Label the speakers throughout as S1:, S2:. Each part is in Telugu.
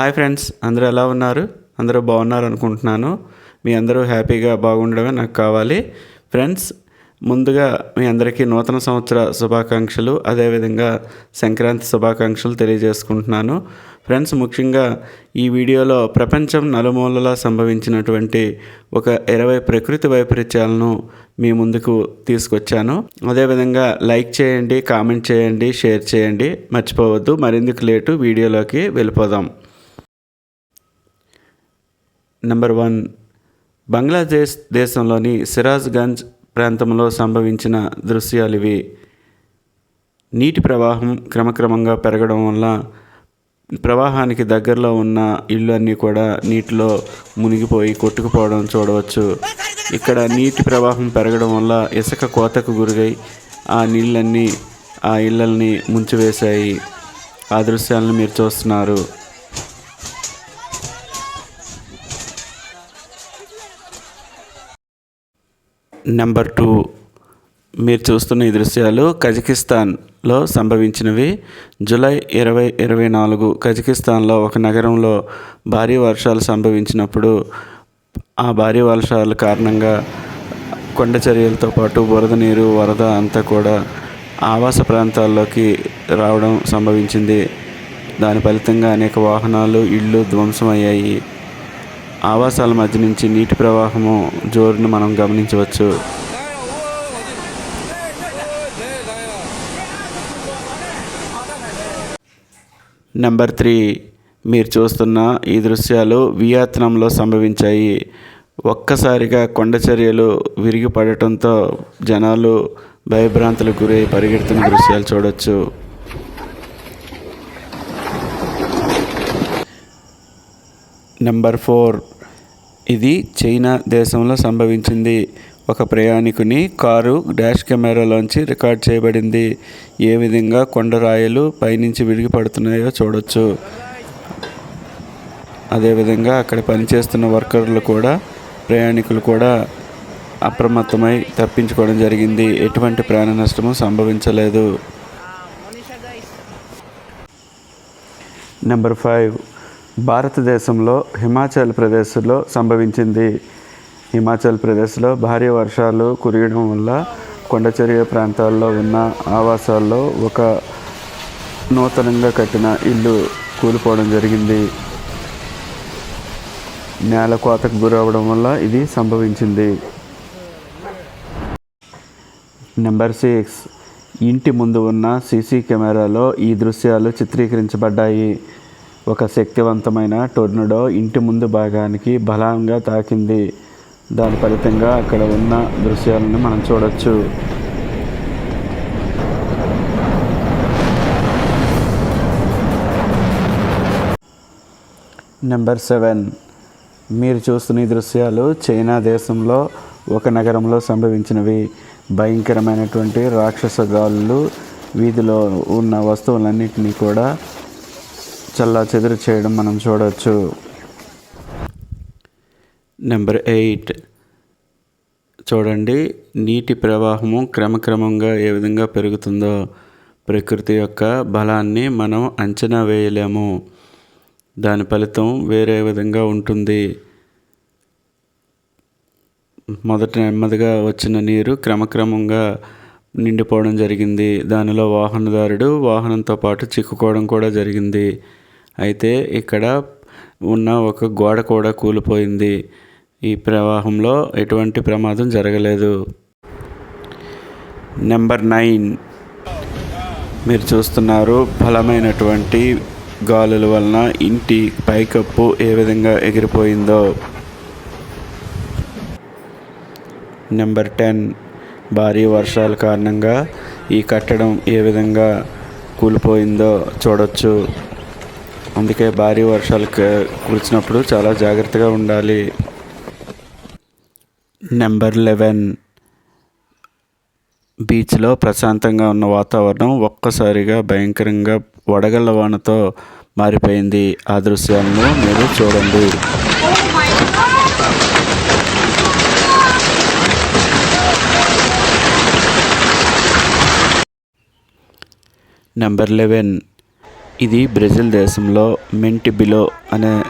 S1: హాయ్ ఫ్రెండ్స్ అందరూ ఎలా ఉన్నారు? అందరూ బాగున్నారు అనుకుంటున్నాను. మీ అందరూ హ్యాపీగా బాగుండడమే నాకు కావాలి. ఫ్రెండ్స్ ముందుగా మీ అందరికీ నూతన సంవత్సర శుభాకాంక్షలు అదేవిధంగా సంక్రాంతి శుభాకాంక్షలు తెలియజేసుకుంటున్నాను. ఫ్రెండ్స్ ముఖ్యంగా ఈ వీడియోలో ప్రపంచం నలుమూలలా సంభవించినటువంటి ఒక ఇరవై ప్రకృతి వైపరీత్యాలను మీ ముందుకు తీసుకొచ్చాను. అదేవిధంగా లైక్ చేయండి కామెంట్ చేయండి షేర్ చేయండి. మర్చిపోవద్దు. మరెందుకు లేటు వీడియోలోకి వెళ్ళిపోదాం. నెంబర్ వన్ బంగ్లాదేశ్ దేశంలోని సిరాజ్గంజ్ ప్రాంతంలో సంభవించిన దృశ్యాలు ఇవి. నీటి ప్రవాహం క్రమక్రమంగా పెరగడం వల్ల ప్రవాహానికి దగ్గరలో ఉన్న ఇళ్ళు అన్నీ కూడా నీటిలో మునిగిపోయి కొట్టుకుపోవడం చూడవచ్చు. ఇక్కడ నీటి ప్రవాహం పెరగడం వల్ల ఇసుక కోతకు గురై ఆ నీళ్ళన్నీ ఆ ఇళ్ళల్ని ముంచివేశాయి. ఆ దృశ్యాలను మీరు చూస్తున్నారు. Number two. మీరు చూస్తున్న ఈ దృశ్యాలు కజకిస్తాన్లో సంభవించినవి. జూలై ఇరవై ఇరవై నాలుగు కజకిస్తాన్లో ఒక నగరంలో భారీ వర్షాలు సంభవించినప్పుడు ఆ భారీ వర్షాల కారణంగా కొండ చర్యలతో పాటు బురద నీరు వరద అంతా కూడా ఆవాస ప్రాంతాల్లోకి రావడం సంభవించింది. దాని ఫలితంగా అనేక వాహనాలు ఇళ్ళు ధ్వంసమయ్యాయి. ఆవాసాల మధ్య నుంచి నీటి ప్రవాహము జోరును మనం గమనించవచ్చు. నెంబర్ త్రీ మీరు చూస్తున్న ఈ దృశ్యాలు వియత్నాంలో సంభవించాయి. ఒక్కసారిగా కొండ చర్యలు విరిగిపడటంతో జనాలు భయభ్రాంతులకు గురై పరిగెడుతున్న దృశ్యాలు చూడొచ్చు. నెంబర్ ఫోర్ ఇది చైనా దేశంలో సంభవించింది. ఒక ప్రయాణికుని కారు డాష్ కెమెరాలోంచి రికార్డ్ చేయబడింది. ఏ విధంగా కొండరాయలు పైనుంచి విడిగి పడుతున్నాయో చూడొచ్చు అదేవిధంగా అక్కడ పనిచేస్తున్న వర్కర్లు కూడా ప్రయాణికులు కూడా అప్రమత్తమై తప్పించుకోవడం జరిగింది. ఎటువంటి ప్రాణ నష్టము సంభవించలేదు. Number five. భారతదేశంలో హిమాచల్ ప్రదేశ్లో సంభవించింది. హిమాచల్ ప్రదేశ్లో భారీ వర్షాలు కురియడం వల్ల కొండచర్య ప్రాంతాల్లో ఉన్న ఆవాసాల్లో ఒక నూతనంగా కట్టిన ఇల్లు కూలిపోవడం జరిగింది. నేల కోతకు గురవడం వల్ల ఇది సంభవించింది. Number six. ఇంటి ముందు ఉన్న సీసీ కెమెరాలో ఈ దృశ్యాలు చిత్రీకరించబడ్డాయి. ఒక శక్తివంతమైన టోర్నడో ఇంటి ముందు భాగానికి బలంగా తాకింది. దాని ఫలితంగా అక్కడ ఉన్న దృశ్యాలను మనం చూడొచ్చు. Number seven. మీరు చూస్తున్న ఈ దృశ్యాలు చైనా దేశంలో ఒక నగరంలో సంభవించినవి. భయంకరమైనటువంటి రాక్షస గాలులు వీధిలో ఉన్న వస్తువులన్నింటినీ కూడా చల్లా చెదురు చేయడం మనం చూడవచ్చు నెంబర్ ఎయిట్ చూడండి నీటి ప్రవాహము క్రమక్రమంగా ఏ విధంగా పెరుగుతుందో. ప్రకృతి యొక్క బలాన్ని మనం అంచనా వేయలేము. దాని ఫలితం వేరే విధంగా ఉంటుంది. మొదట నెమ్మదిగా వచ్చిన నీరు క్రమక్రమంగా నిండిపోవడం జరిగింది. దానిలో వాహనదారుడు వాహనంతో పాటు చిక్కుకోవడం కూడా జరిగింది. అయితే ఇక్కడ ఉన్న ఒక గోడ కూడా కూలిపోయింది. ఈ ప్రవాహంలో ఎటువంటి ప్రమాదం జరగలేదు. Number nine. మీరు చూస్తున్నారు బలమైనటువంటి గాలుల వలన ఇంటి పైకప్పు ఏ విధంగా ఎగిరిపోయిందో. Number ten. భారీ వర్షాల కారణంగా ఈ కట్టడం ఏ విధంగా కూలిపోయిందో చూడొచ్చు. అందుకే భారీ వర్షాలు కురిచినప్పుడు చాలా జాగ్రత్తగా ఉండాలి. Number eleven. బీచ్లో ప్రశాంతంగా ఉన్న వాతావరణం ఒక్కసారిగా భయంకరంగా వడగళ్ళ వానతో మారిపోయింది. ఆ దృశ్యాలను మీరు చూడండి. Number eleven. ఇది బ్రెజిల్ దేశంలో మెంటిబిలో అనే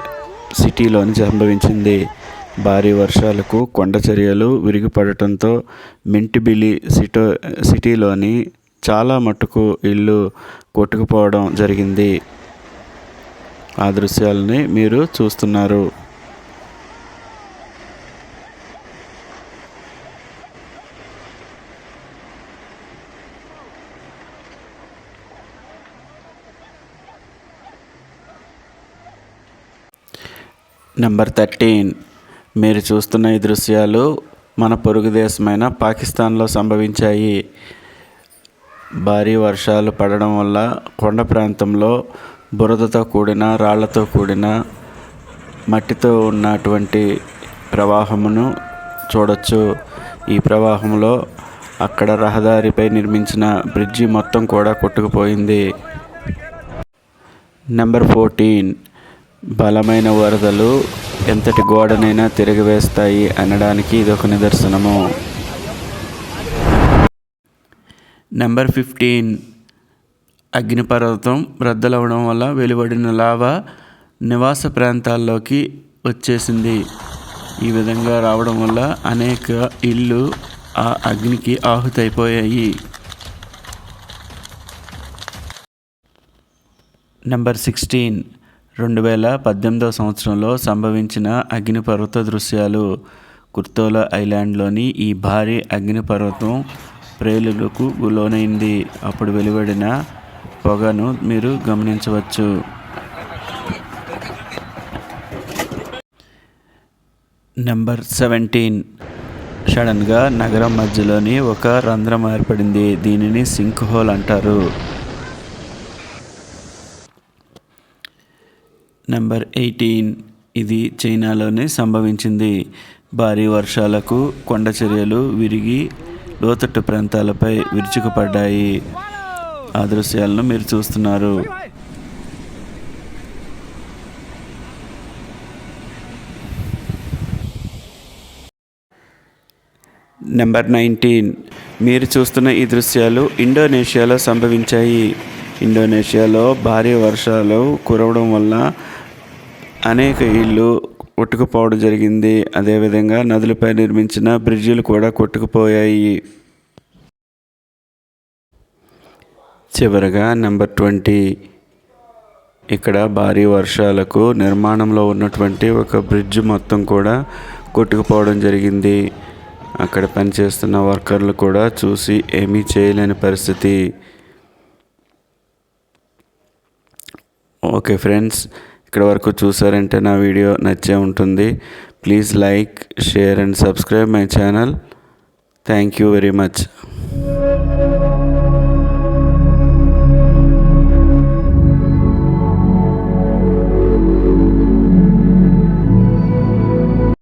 S1: సిటీలోని సంభవించింది. భారీ వర్షాలకు కొండ చర్యలు విరిగిపడటంతో మెంటిబిలి సిటో సిటీలోని చాలా మట్టుకు ఇల్లు కొట్టుకుపోవడం జరిగింది. ఆ దృశ్యాలని మీరు చూస్తున్నారు. నెంబర్ థర్టీన్ మీరు చూస్తున్న ఈ దృశ్యాలు మన పొరుగు దేశమైన పాకిస్తాన్లో సంభవించాయి. భారీ వర్షాలు పడడం వల్ల కొండ ప్రాంతంలో బురదతో కూడిన రాళ్ళతో కూడిన మట్టితో ఉన్నటువంటి ప్రవాహమును చూడొచ్చు. ఈ ప్రవాహంలో అక్కడ రహదారిపై నిర్మించిన బ్రిడ్జి మొత్తం కూడా కొట్టుకుపోయింది. నెంబర్ ఫోర్టీన్ బలమైన వరదలు ఎంతటి గోడనైనా తిరగవేస్తాయి అనడానికి ఇది ఒక నిదర్శనము. నెంబర్ ఫిఫ్టీన్ అగ్నిపర్వతం రద్దలవడం వల్ల వెలువడిన లావా నివాస ప్రాంతాల్లోకి వచ్చేసింది. ఈ విధంగా రావడం వల్ల అనేక ఇళ్ళు ఆ అగ్నికి ఆహుతైపోయాయి. నెంబర్ సిక్స్టీన్ రెండు వేల పద్దెనిమిదవ సంవత్సరంలో సంభవించిన అగ్నిపర్వత దృశ్యాలు కుర్తోలా ఐలాండ్లోని ఈ భారీ అగ్నిపర్వతం ప్రేలులకు లోనైంది అప్పుడు వెలువడిన పొగను మీరు గమనించవచ్చు. Number seventeen. సడన్గా నగరం మధ్యలోని ఒక రంధ్రం ఏర్పడింది. దీనిని సింక్ హోల్ అంటారు. Number eighteen. ఇది చైనాలోనే సంభవించింది. భారీ వర్షాలకు కొండ చర్యలు విరిగి లోతట్టు ప్రాంతాలపై విరుచుకుపడ్డాయి. ఆ దృశ్యాలను మీరు చూస్తున్నారు. Number nineteen. మీరు చూస్తున్న ఈ దృశ్యాలు ఇండోనేషియాలో సంభవించాయి. ఇండోనేషియాలో భారీ వర్షాలు కురవడం వల్ల అనేక ఇళ్ళు కొట్టుకుపోవడం జరిగింది. అదేవిధంగా నదులపై నిర్మించిన బ్రిడ్జిలు కూడా కొట్టుకుపోయాయి. చివరగా నెంబర్ ట్వంటీ. ఇక్కడ భారీ వర్షాలకు నిర్మాణంలో ఉన్నటువంటి ఒక బ్రిడ్జ్ మొత్తం కూడా కొట్టుకుపోవడం జరిగింది. అక్కడ పనిచేస్తున్న వర్కర్లు కూడా చూసి ఏమీ చేయలేని పరిస్థితి. ఓకే ఫ్రెండ్స్ ఇక్కడ వరకు చూసారంటే నా వీడియో నచ్చే ఉంటుంది. Please like share and subscribe my channel. Thank you very much.